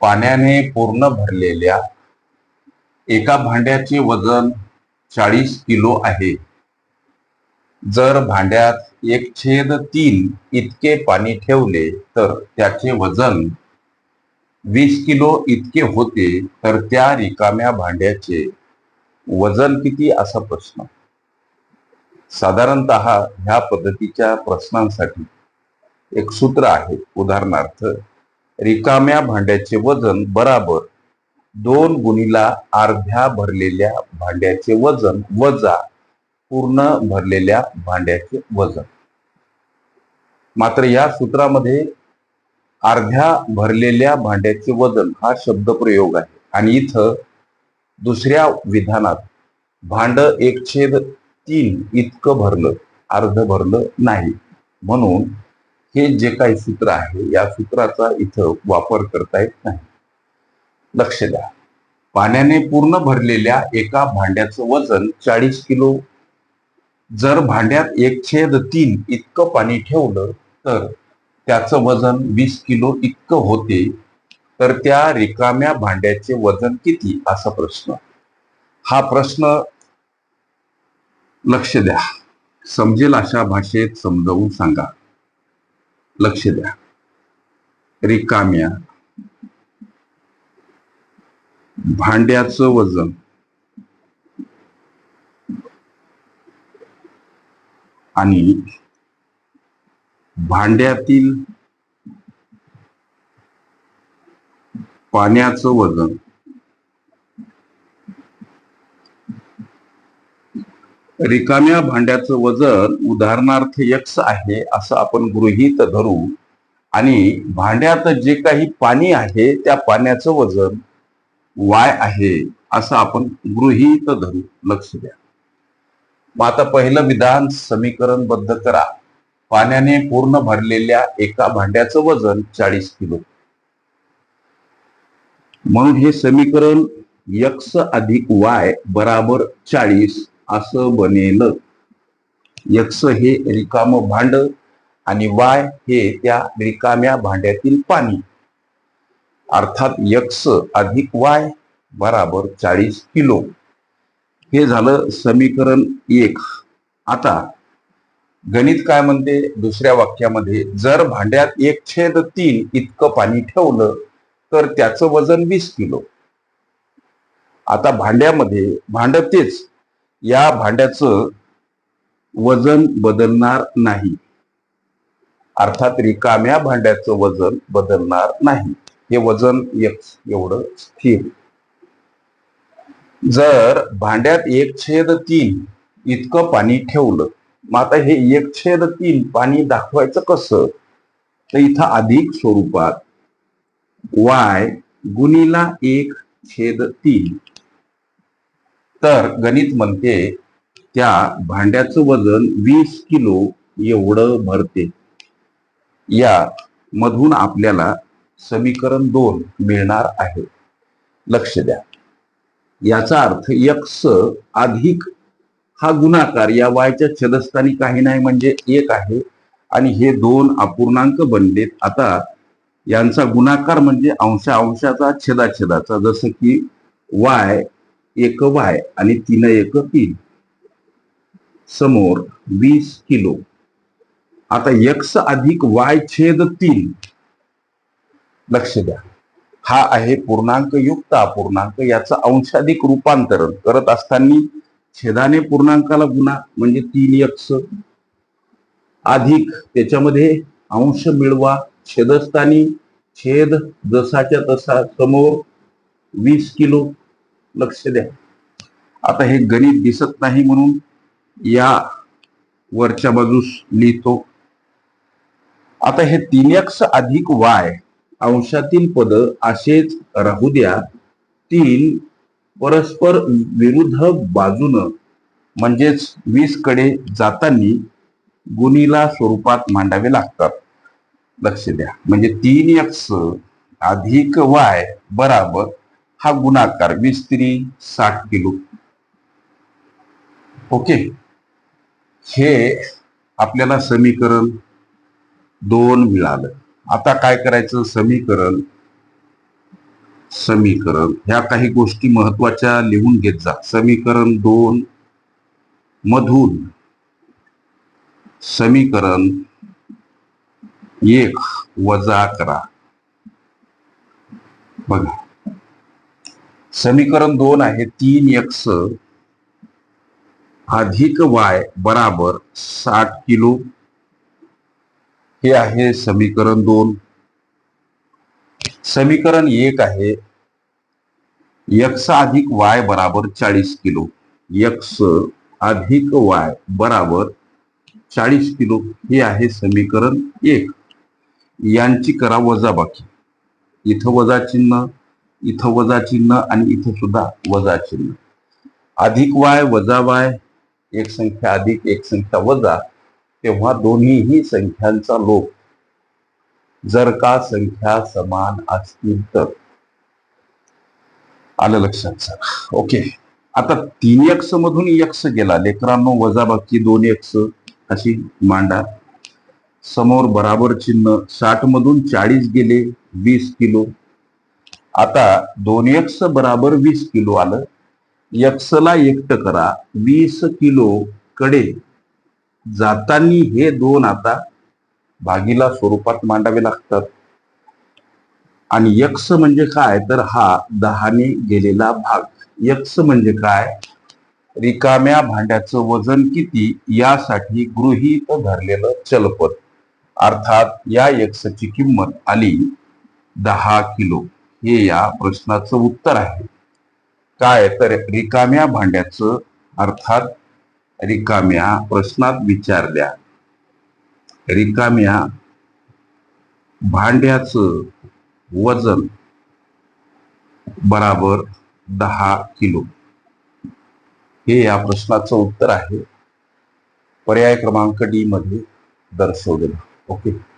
पाण्याने पूर्ण भरलेल्या एका भांड्याचे वजन चाळीस किलो आहे. जर भांड्यात एक छेद तीन इतके पाणी ठेवले तर त्याचे वजन वीस किलो इतके होते तर त्या रिकाम्या भांड्याचे वजन किती? असा प्रश्न. साधारणत ह्या पद्धतीच्या प्रश्नांसाठी एक सूत्र आहे. उदाहरणार्थ रिकाम्या भांड्याचे वजन बराबर दोन गुणीला अर्ध्या भरलेल्या भांड्याचे वजन वजा पूर्ण भरलेल्या भांड्याचे वजन. मात्र या सूत्रामध्ये अर्ध्या भरलेल्या भांड्याचे वजन हा शब्दप्रयोग आहे. आणि इथं दुसऱ्या विधानात भांड एक छेद तीन इतकं भरलं अर्ध भरलं नाही. म्हणून हे जे काही सूत्र आहे या सूत्राचा इथं वापर करता येत नाही. लक्ष द्या. पाण्याने पूर्ण भरलेल्या एका भांड्याचं वजन चाळीस किलो. जर भांड्यात एक छेद तीन इतकं पाणी ठेवलं तर त्याचं वजन वीस किलो इतकं होते. तर त्या रिकाम्या भांड्याचे वजन किती? असा प्रश्न. हा प्रश्न लक्ष द्या. समजेल अशा भाषेत समजावून सांगा. लक्ष द्या. रिकाम्या. भांड्याचं वजन. आणि भांड्यातील पाण्याचं वजन. रिकाम्या भांड्याचं वजन उदाहरणार्थ यक्स आहे असं आपण गृहीत धरू. आणि भांड्यात जे काही पाणी आहे त्या पाण्याचं वजन वाय आहे असं आपण गृहीत धरू. लक्ष द्या. मग आता पहिलं विधान समीकरण बद्ध करा. पाण्याने पूर्ण भरलेल्या एका भांड्याचं वजन चाळीस किलो. म्हणून हे समीकरण यक्स अधिक वाय बराबर चाळीस असं बनेल. यक्ष हे रिकाम भांड आणि वाय हे त्या रिकाम्या भांड्यातील पाणी. अर्थात यक्ष अधिक वाय बराबर चाळीस किलो. हे झालं समीकरण एक. आता गणित काय म्हणते? दुसऱ्या वाक्यामध्ये जर भांड्यात एक छेद तीन इतकं पाणी ठेवलं तर त्याचं वजन वीस किलो. आता भांड्यामध्ये भांड तेच या भांड्याचं वजन बदलणार नाही. अर्थात रिकाम्या भांड्याचं वजन बदलणार नाही. हे वजन एक एवढं स्थिर. जर भांड्यात एक छेद तीन इतकं पाणी ठेवलं मग आता हे एक छेद तीन पाणी दाखवायचं कसं? तर इथं अधिक स्वरूपात वाय गुणीला एक छेद तीन. तर गणित म्हणते त्या भांड्याचं वजन वीस किलो एवढं भरते. या मधून आपल्याला समीकरण दोन मिळणार आहे. लक्ष द्या. याचा अर्थ यक्स अधिक हा गुणाकार या वायच्या छदस्थानी काही नाही म्हणजे एक आहे. आणि हे दोन अपूर्णांक बनलेत. आता यांचा गुणाकार म्हणजे अंशा अंशाचा छेदाछेदाचा जसं की वाय एक वाय आणि तीन एक तीन. समोर वीस किलो. आता यक्स अधिक वाय छेद तीन. लक्ष द्या. हा आहे पूर्णांक युक्त अपूर्णांक. याचं अंशाधिक रूपांतरण करत असताना छेदाने पूर्णांकाला गुणा म्हणजे तीन यक्ष अधिक त्याच्यामध्ये अंश मिळवा छेदस्थानी छेद जसाच्या तसा समोर वीस किलो. लक्ष द्या. आता हे गणित दिसत नाही म्हणून या वरच्या बाजूस लिहितो. आता हे तीन एक्स अधिक वाय अंशातील पद असेच राहू द्या. तीन परस्पर विरुद्ध बाजूनं म्हणजेच वीसकडे जातानी गुणीला स्वरूपात मांडावे लागतात. लक्ष द्या. म्हणजे तीन एक्स अधिक वाय बराबर हा गुणाकार वीस तिरी साठ किलो. ओके? हे आपल्याला समीकरण दोन मिळालं. आता काय करायचं? समीकरण समीकरण. ह्या काही गोष्टी महत्त्वाच्या लिहून घेत जा. समीकरण दोन मधून. समीकरण एक वजा करा. बघा. समीकरण दोन आहे तीन एक्स अधिक वाय बराबर साठ किलो. हे आहे समीकरण दोन. समीकरण एक आहे यक्स अधिक वाय बराबर चाळीस किलो. यक्स अधिक वाय बराबर चाळीस किलो. हे आहे समीकरण एक. यांची करा वजाबाकी इथं वजा चिन्ह. इथं वजा चिन्ह आणि इथं सुद्धा वजा चिन्ह. अधिक वाय वजा वाय एक संख्या अधिक एक संख्या वजा तेव्हा दोन्हीही संख्यांचा लोप. जर का संख्या समान असतील तर. आलं लक्षात? Sir okay. आता तीन एक्स मधून एक्स गेला. लेकरांनो वजाबाकी दोन एक्स अशी मांडा. समोर बराबर चिन्ह. साठ मधून चाळीस गेले वीस किलो. आता दोन एक्स बराबर वीस किलो आलं. एक्सला एकट एकटं करा. वीस किलो कडे. जातानी हे दोन आता भागीला स्वरूपात मांडावे लागतात. आणि यक्ष म्हणजे काय? तर हा दहाने गेलेला भाग. यक्ष म्हणजे काय? रिकाम्या भांड्याचं वजन किती? यासाठी गृहीत धरलेलं चलपद. अर्थात या यक्षची किंमत आली दहा किलो. हे या प्रश्नाचं उत्तर आहे. काय? तर रिकाम्या भांड्याचं अर्थात रिकाम्या प्रश्नात विचारल्या रिकाम्या भांड्याचं वजन बराबर दहा किलो. हे या प्रश्नाचं उत्तर आहे. पर्याय क्रमांक डी मध्ये दर्शवलेलं. ओके?